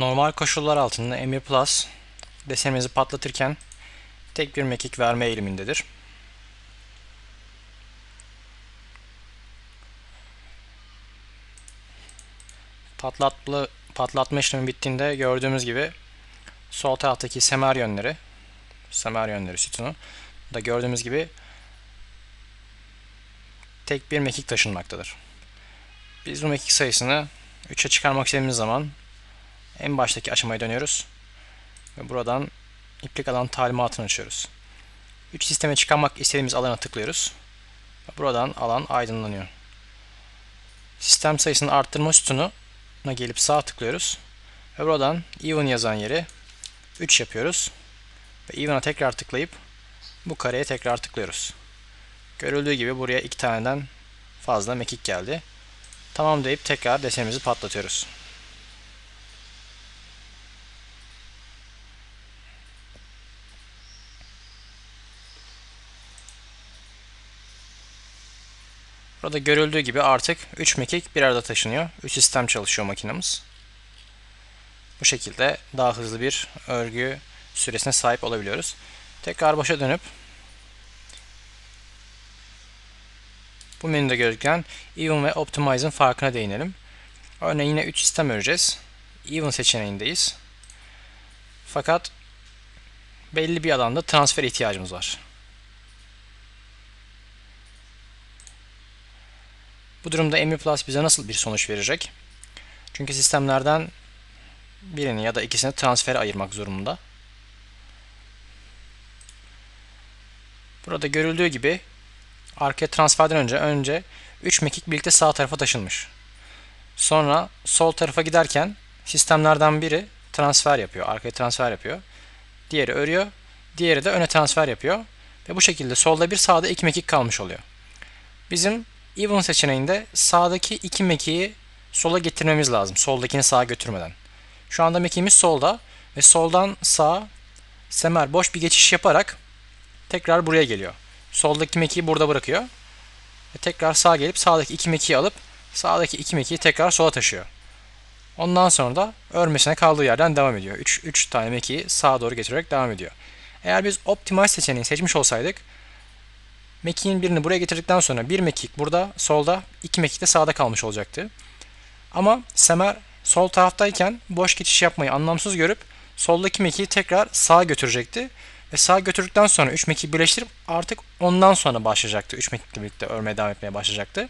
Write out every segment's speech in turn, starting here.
Normal koşullar altında Emir Plus desenimizi patlatırken tek bir mekik verme eğilimindedir. Patlatma, patlatma işlemi bittiğinde gördüğümüz gibi sol taraftaki semer yönleri semer yönleri sütunu da gördüğümüz gibi tek bir mekik taşınmaktadır. Biz bu mekik sayısını 3'e çıkarmak istediğimiz zaman en baştaki aşamaya dönüyoruz. Ve buradan iplik alan talimatını açıyoruz. 3 sisteme çıkarmak istediğimiz alana tıklıyoruz. Buradan alan aydınlanıyor. Sistem sayısını arttırma sütununa gelip sağ tıklıyoruz. Ve buradan even yazan yeri 3 yapıyoruz. Ve even'a tekrar tıklayıp bu kareye tekrar tıklıyoruz. Görüldüğü gibi buraya iki taneden fazla mekik geldi. Tamam deyip tekrar desenimizi patlatıyoruz. Burada görüldüğü gibi artık 3 mekik bir arada taşınıyor. 3 sistem çalışıyor makinemiz. Bu şekilde daha hızlı bir örgü süresine sahip olabiliyoruz. Tekrar başa dönüp bu menüde gözüken Even ve Optimize'ın farkına değinelim. Örneğin yine 3 sistem öreceğiz. Even seçeneğindeyiz. Fakat belli bir alanda transfer ihtiyacımız var. Bu durumda Emir Plus bize nasıl bir sonuç verecek? Çünkü sistemlerden birini ya da ikisini transfere ayırmak zorunda. Burada görüldüğü gibi arkaya transferden önce önce 3 mekik birlikte sağ tarafa taşınmış. Sonra sol tarafa giderken sistemlerden biri transfer yapıyor, arkaya transfer yapıyor. Diğeri örüyor, diğeri de öne transfer yapıyor. Ve bu şekilde solda bir sağda iki mekik kalmış oluyor. Bizim even seçeneğinde sağdaki iki mekiği sola getirmemiz lazım. Soldakini sağa götürmeden. Şu anda mekiğimiz solda ve soldan sağa semer boş bir geçiş yaparak tekrar buraya geliyor. Soldaki mekiği burada bırakıyor. Ve tekrar sağa gelip sağdaki iki mekiği alıp sağdaki iki mekiği tekrar sola taşıyor. Ondan sonra da örmesine kaldığı yerden devam ediyor. 3 3 tane mekiği sağa doğru getirerek devam ediyor. Eğer biz Optimize seçeneğini seçmiş olsaydık mekiğin birini buraya getirdikten sonra bir mekik burada solda, iki mekik de sağda kalmış olacaktı. Ama Semer sol taraftayken boş geçiş yapmayı anlamsız görüp soldaki mekiği tekrar sağa götürecekti. Ve sağa götürdükten sonra 3 mekiği birleştirip artık ondan sonra başlayacaktı. 3 mekikle birlikte örmeye devam etmeye başlayacaktı.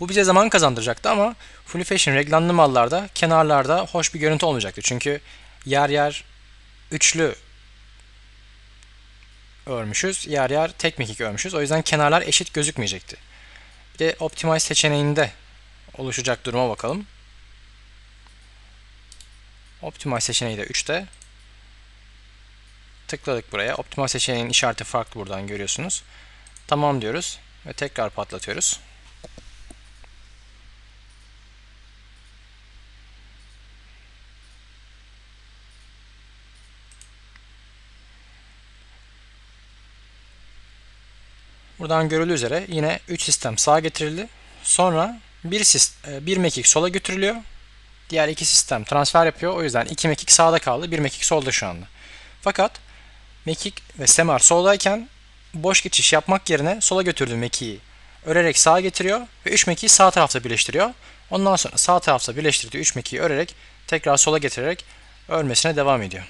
Bu bize zaman kazandıracaktı ama Fully Fashion reglanlı mallarda kenarlarda hoş bir görüntü olmayacaktı. Çünkü yer yer üçlü örmüşüz. Yer yer tek mekik örmüşüz. O yüzden kenarlar eşit gözükmeyecekti. Bir de Optimize seçeneğinde oluşacak duruma bakalım. Optimize seçeneği de 3'te. Tıkladık buraya. Optimize seçeneğinin işareti farklı buradan görüyorsunuz. Tamam diyoruz ve tekrar patlatıyoruz. Buradan görüldüğü üzere yine 3 sistem sağa getirildi. Sonra bir, sistem, bir mekik sola götürülüyor. Diğer iki sistem transfer yapıyor. O yüzden iki mekik sağda kaldı. Bir mekik solda şu anda. Fakat mekik ve semer soldayken boş geçiş yapmak yerine sola götürdüğü mekiği örerek sağa getiriyor ve 3 mekiği sağ tarafta birleştiriyor. Ondan sonra sağ tarafta birleştirdiği 3 mekiği örerek tekrar sola getirerek örmesine devam ediyor.